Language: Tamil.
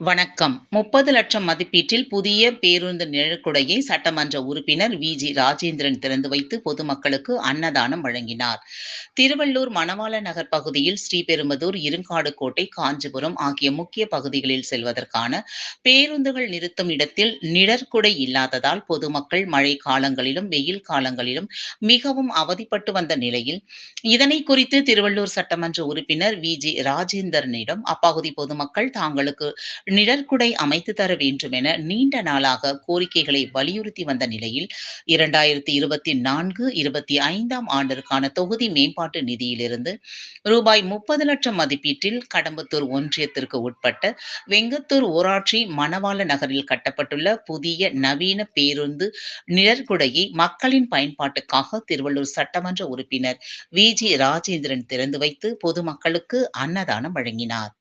வணக்கம். முப்பது லட்சம் மதிப்பீட்டில் புதிய பேருந்து நிழற்குடையை சட்டமன்ற உறுப்பினர் வி. ஜி. ராஜேந்திரன் திறந்து வைத்து பொதுமக்களுக்கு அன்னதானம் வழங்கினார். திருவள்ளூர் மணவாள நகர் பகுதியில் ஸ்ரீபெரும்புதூர் இருங்காடுகோட்டை காஞ்சிபுரம் ஆகிய முக்கிய பகுதிகளில் செல்வதற்கான பேருந்துகள் நிறுத்தும் இடத்தில் நிழற்குடை இல்லாததால் பொதுமக்கள் மழை காலங்களிலும் வெயில் காலங்களிலும் மிகவும் அவதிப்பட்டு வந்த நிலையில் இதனை குறித்து திருவள்ளூர் சட்டமன்ற உறுப்பினர் வி. ஜி. ராஜேந்திரனிடம் அப்பகுதி பொதுமக்கள் தாங்களுக்கு நிழற்குடை அமைத்து தர வேண்டும் என நீண்ட நாளாக கோரிக்கைகளை வலியுறுத்தி வந்த நிலையில் இரண்டாயிரத்தி இருபத்தி நான்கு இருபத்தி ஐந்தாம் ஆண்டிற்கான தொகுதி மேம்பாட்டு நிதியிலிருந்து ரூபாய் முப்பது லட்சம் மதிப்பீட்டில் கடம்பத்தூர் ஒன்றியத்திற்கு உட்பட்ட வெங்கத்தூர் ஊராட்சி மணவாள நகரில் கட்டப்பட்டுள்ள புதிய நவீன பேருந்து நிழற்குடையை மக்களின் பயன்பாட்டுக்காக திருவள்ளூர் சட்டமன்ற உறுப்பினர் வி. ஜி. ராஜேந்திரன் திறந்து வைத்து பொதுமக்களுக்கு அன்னதானம் வழங்கினார்.